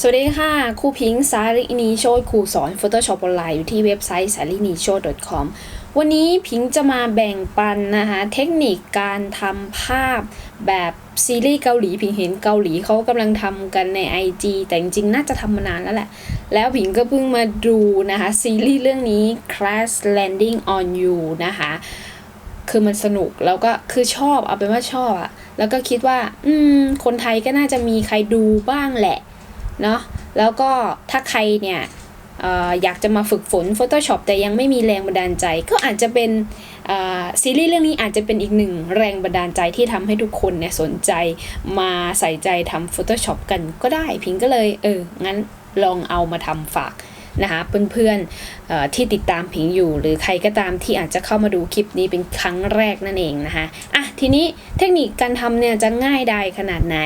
สวัสดีค่ะ ครูพิงค์สารินีโชตครูสอน Photoshop ออนไลน์อยู่ที่เว็บไซต์ s a r i n i s h o com วันนี้พิงค์จะมาแบ่งปันนะคะ เทคนิคการทำภาพแบบซีรีส์เกาหลี พิงเห็นเกาหลีเขากำลังทำกันใน IG แต่จริงๆ น่าจะทำมานานแล้วแหละ แล้วพิงก็เพิ่งมาดูนะคะ ซีรีส์เรื่องนี้ Crash Landing on You นะคะ คือมันสนุกแล้วก็คือชอบเอาเป็นว่าชอบอะแล้วก็คิดว่า อืม คนไทยก็น่าจะมีใครดูบ้างแหละ เนาะแล้วก็ถ้าใครเนี่ยออยากจะมาฝึกฝน Photoshop แต่ยังไม่มีแรงบันดาลใจ ก็อาจจะเป็นซีรีส์เรื่องนี้อาจจะเป็นอีกหนึ่งแรงบันดาลใจที่ทำให้ทุกคนเนี่ยสนใจมาใส่ใจทำ Photoshop กันก็ได้ พิงก็เลยเออ งั้นลองเอามาทำฝากนะคะเพื่อนๆที่ติดตามพิงอยู่ หรือใครก็ตามที่อาจจะเข้ามาดูคลิปนี้เป็นครั้งแรกนั่นเองนะคะอะทีนี้เทคนิคการทำเนี่ยจะง่ายได้ขนาดไหน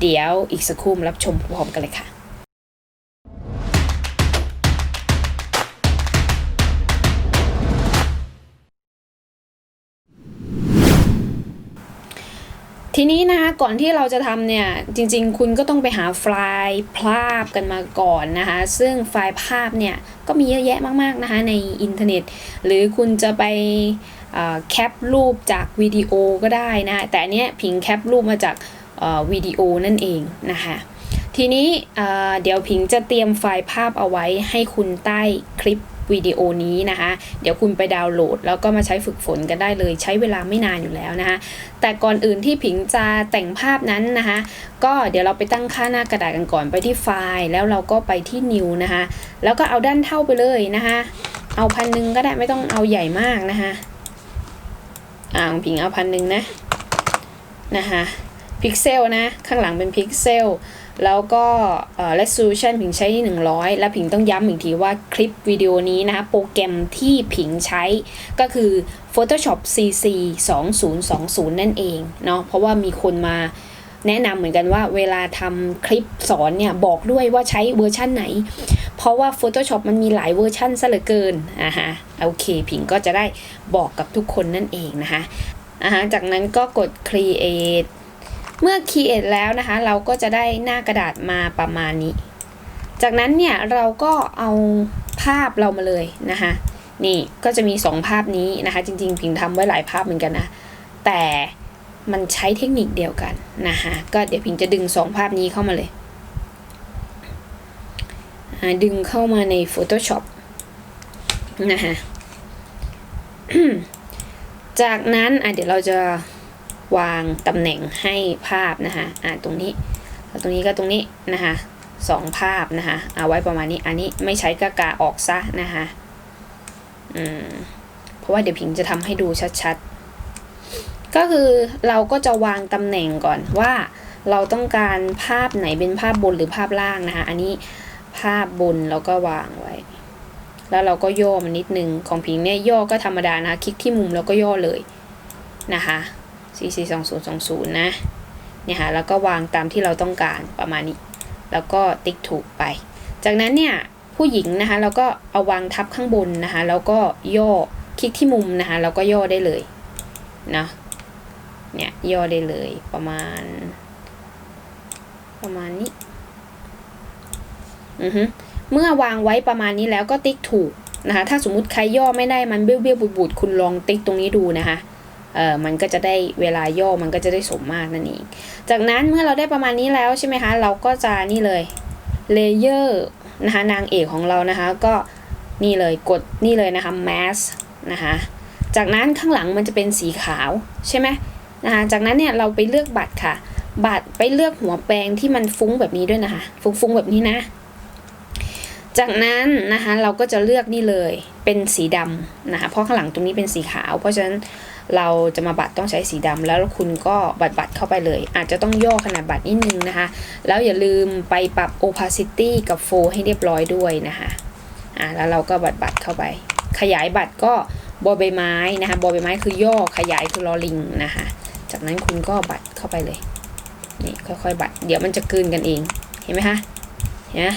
เดี๋ยวอีกสักครู่มารับชมพร้อมกันเลยค่ะทีนี้นะคะก่อนที่เราจะทำเนี่ยจริงๆ คุณก็ต้องไปหาไฟล์ภาพกันมาก่อนนะคะซึ่งไฟล์ภาพเนี่ยก็มีเยอะแยะมากๆนะคะในอินเทอร์เน็ต หรือคุณจะไปแคปรูปจากวิดีโอก็ได้นะแต่อันเนี้ยพิงแคปรูปมาจาก วิดีโอนั่นเองนะคะทีนี้เดี๋ยวพิงจะเตรียมไฟล์ภาพเอาไว้ให้คุณใต้คลิปวิดีโอนี้นะคะ เดี๋ยวคุณไปดาวน์โหลด แล้วก็มาใช้ฝึกฝนกันได้เลย ใช้เวลาไม่นานอยู่แล้วนะคะ แต่ก่อนอื่นที่ผิงจะแต่งภาพนั้นนะคะ ก็เดี๋ยวเราไปตั้งค่าหน้ากระดาษกันก่อนไปที่ไฟล์แล้วเราก็ไปที่ new นะคะ แล้วก็เอาด้านเท่าไปเลยนะคะ เอาพันหนึ่งก็ได้ไม่ต้องเอาใหญ่มากนะคะอ่าของผิงเอาพันหนึ่งนะนะคะ พิกเซลนะ ข้างหลังเป็นพิกเซลแล้วก็ resolution ผิงใช้ที่ 100 แล้วผิงต้องย้ำอีกทีว่าคลิปวิดีโอนี้นะคะโปรแกรมที่ผิงใช้ก็คือ Photoshop CC 2020 นั่นเองเนาะเพราะว่ามีคนมาแนะนำเหมือนกันว่าเวลาทำคลิปสอนเนี่ย บอกด้วยว่าใช้เวอร์ชั่นไหน เพราะว่า Photoshop มันมีหลายเวอร์ชั่นซะเหลือเกินอ่าฮะโอเค ผิงก็จะได้บอกกับทุกคนนั่นเองนะคะอ่าฮะจากนั้นก็กด create เมื่อ create แล้วนะคะ เราก็จะได้หน้ากระดาษมาประมาณนี้ จากนั้นเนี่ยเราก็เอาภาพเรามาเลยนะคะนี่ก็จะมี 2 ภาพนี้นะคะ จริงๆพิงทำไว้หลายภาพเหมือนกันนะ แต่มันใช้เทคนิคเดียวกันนะคะก็เดี๋ยวพิงจะดึง 2 ภาพนี้เข้ามาเลย ดึงเข้ามาใน Photoshop นะคะจากนั้นเดี๋ยวเราจะ วางตำแหน่งให้ภาพนะคะอ่าตรงนี้แล้วตรงนี้ก็ตรงนี้นะคะสองภาพนะคะเอาไว้ประมาณนี้อันนี้ไม่ใช้กากาออกซะนะคะอืมเพราะว่าเดี๋ยวพิงจะทำให้ดูชัดๆ ก็คือเราก็จะวางตำแหน่งก่อนว่าเราต้องการภาพไหนเป็นภาพบนหรือภาพล่างนะคะ อันนี้ภาพบนเราก็วางไว้ แล้วเราก็ย่อมันนิดนึงของพิงเนี่ยย่อก็ธรรมดานะคะคลิกที่มุมแล้วก็ย่อเลยนะคะ 4 4 2 0 2 0 นะ เนี่ยค่ะ แล้วก็วางตามที่เราต้องการประมาณนี้ แล้วก็ติ๊กถูกไป จากนั้นเนี่ยผู้หญิงนะคะเราก็เอาวางทับข้างบนนะคะ แล้วก็ย่อคลิกที่มุมนะคะ แล้วก็ย่อได้เลยนะ เนี่ยย่อได้เลยประมาณ ประมาณนี้ อือฮึเมื่อวางไว้ประมาณนี้แล้วก็ติ๊กถูกนะคะ ถ้าสมมุติใครย่อไม่ได้มันเบี้ยวเบี้ยวบูดบูดคุณลองติ๊กตรงนี้ดูนะคะ เออมันก็จะได้เวลาย่อมันก็จะได้สมมาตรนั่นเอง จากนั้นเมื่อเราได้ประมาณนี้แล้วใช่ไหมคะเราก็จะนี่เลยเลเยอร์นะคะนางเอกของเรานะคะก็นี่เลยกดนี่เลยนะคะ mask นะคะจากนั้นข้างหลังมันจะเป็นสีขาวใช่ไหมนะคะจากนั้นเนี่ยเราไปเลือกบัตรค่ะ บัตรไปเลือกหัวแปรงที่มันฟุ้งแบบนี้ด้วยนะคะ ฟุ้งๆแบบนี้นะ จากนั้นนะคะเราก็จะเลือกนี่เลยเป็นสีดำนะคะเพราะข้างหลังตรงนี้เป็นสีขาว เพราะฉะนั้น เราจะมาบัตรต้องใช้สีดำแล้วคุณก็บัตรบัตรเข้าไปเลย อาจจะต้องย่อขนาดบัตรนิดนึงนะคะ แล้วอย่าลืมไปปรับ opacity กับ flow ให้เรียบร้อยด้วยนะคะอ่าแล้วเราก็บัตรบัตรเข้าไป ขยายบัตรก็บอใบไม้นะคะบอใบไม้คือย่อขยายคือลอลิงนะคะจากนั้นคุณก็บัตรเข้าไปเลยนี่ค่อยๆ บัตรเดี๋ยวมันจะกลืนกันเองเห็นไหมคะเห็นไหม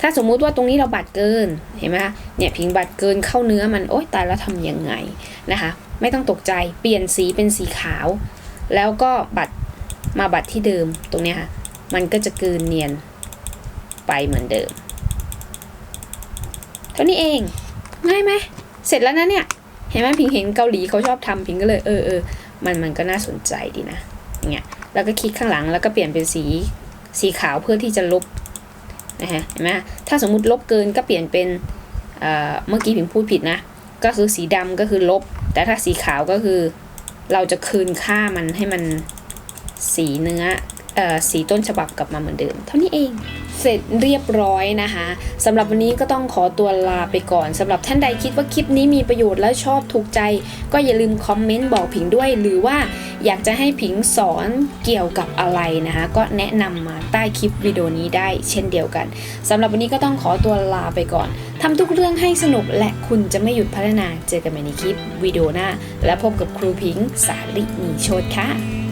ถ้าสมมุติว่าตรงนี้เราบัตรเกินเห็นไหมคะเนี่ยพิงบัตรเกินเข้าเนื้อมันโอ๊ยตายแล้วทำยังไงนะคะ ไม่ต้องตกใจเปลี่ยนสีเป็นสีขาว แล้วก็บัตรมาบัตรที่เดิมตรงนี้ค่ะ มันก็จะกืนเนียนไปเหมือนเดิม เท่านี้เอง ง่ายไหม เสร็จแล้วนะเนี่ย เห็นไหมพิงเห็นเกาหลีเขาชอบทำพิงก็เลยเออเออมันมันก็น่าสนใจดีนะอย่างเงี้ยแล้วก็คลิกข้างหลังแล้วก็เปลี่ยนเป็นสีสีขาวเพื่อที่จะลบนะฮะเห็นไหมถ้าสมมุติลบเกินก็เปลี่ยนเป็นเอ่อเมื่อกี้พิงพูดผิดนะ ก็คือสีดำก็คือลบ แต่ถ้าสีขาวก็คือ เราจะคืนค่ามันให้มันสีเนื้อเอ่อ สีต้นฉบับกลับมาเหมือนเดิม เท่านี้เองเสร็จเรียบร้อยนะคะสำหรับวันนี้ก็ต้องขอตัวลาไปก่อนสำหรับท่านใดคิดว่าคลิปนี้มีประโยชน์และชอบถูกใจ ก็อย่าลืมคอมเมนต์บอกผิงด้วย หรือว่าอยากจะให้ผิงสอนเกี่ยวกับอะไรนะคะก็แนะนำมาใต้คลิปวิดีโอนี้ได้เช่นเดียวกันสำหรับวันนี้ก็ต้องขอตัวลาไปก่อนทำทุกเรื่องให้สนุกและคุณจะไม่หยุดพัฒนาเจอกันใหม่ในคลิปวิดีโอหน้า และพบกับครูผิงสาลินีโชตค่ะ